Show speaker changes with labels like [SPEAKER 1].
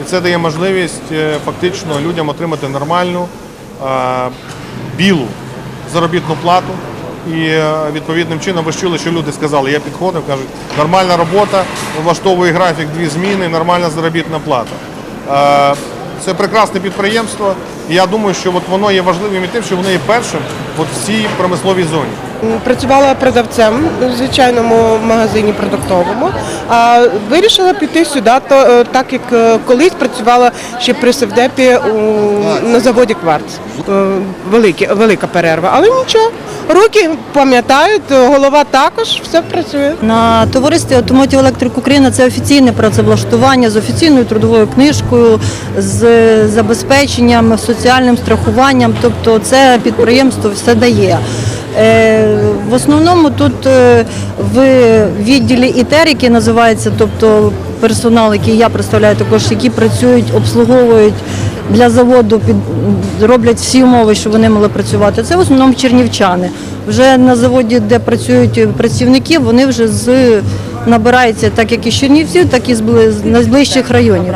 [SPEAKER 1] І це дає можливість е, фактично людям отримати нормальну е, білу заробітну плату. І е, відповідним чином ви чули, що люди сказали, я підходив, кажуть, нормальна робота, влаштовує графік, дві зміни, нормальна заробітна плата. Це прекрасне підприємство. І я думаю, що от воно є важливим і тим, що воно є першим от в цій промисловій зоні.
[SPEAKER 2] Працювала продавцем в звичайному магазині продуктовому, а вирішила піти сюди, то е, так як е, колись працювала ще при Севдепі у, на заводі Кварц. Е, Великі, велика перерва, але нічого. Руки пам'ятають, голова також, все працює.
[SPEAKER 3] На товаристві Automotive Electric Україна це офіційне працевлаштування з офіційною трудовою книжкою, з забезпеченням, соціальним страхуванням. Тобто це підприємство все дає. Е, В основному тут е, в відділі ІТЕР, який називається, тобто персонал, який я представляю, також які працюють, обслуговують для заводу, під роблять всі умови, щоб вони могли працювати. Це в основному чернівчани. Вже на заводі, де працюють працівники, вони вже з набираються так як із Чернівців, так і з бли- з найближчих районів.